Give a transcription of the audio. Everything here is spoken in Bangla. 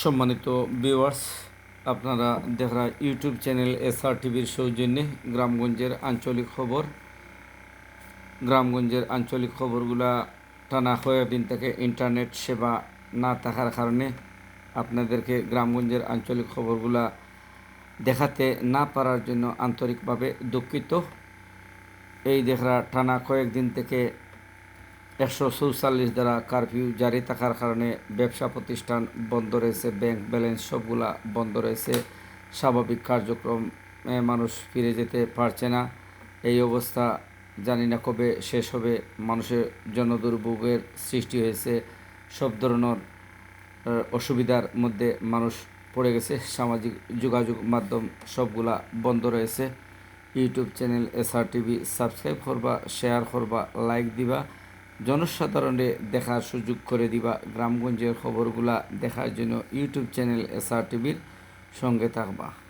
সম্মানিত ভিউয়ার্স আপনারা দেখরা ইউটিউব চ্যানেল এসআর টিভির সৌজন্যে গ্রামগঞ্জের আঞ্চলিক খবর। গ্রামগঞ্জের আঞ্চলিক খবরগুলা টানা কয়েকদিন থেকে ইন্টারনেট সেবা না থাকার কারণে আপনাদেরকে গ্রামগঞ্জের আঞ্চলিক খবরগুলা দেখাতে না পারার জন্য আন্তরিকভাবে দুঃখিত। এই দেখরা টানা কয়েকদিন থেকে একশো চৌচল্লিশ দ্বারা কারফিউ জারি থাকার কারণে ব্যবসা প্রতিষ্ঠান বন্ধ রয়েছে, ব্যাংক ব্যালেন্স সবগুলা বন্ধ রয়েছে। স্বাভাবিক কার্যক্রম মানুষ ফিরে যেতে পারছে না। এই অবস্থা জানি না কবে শেষ হবে। মানুষের জনদুর্ভোগের সৃষ্টি হয়েছে। সব ধরনের অসুবিধার মধ্যে মানুষ পড়ে গেছে। সামাজিক যোগাযোগ মাধ্যম সবগুলা বন্ধ রয়েছে। YouTube channel SR TV subscribe করবা, শেয়ার করবা, লাইক দিবা। জনসাধারণে দেখার সুযোগ করে দিবা। গ্রামগঞ্জের খবরগুলা দেখার জন্য ইউটিউব চ্যানেল এসআর টিভির সঙ্গে থাকবা।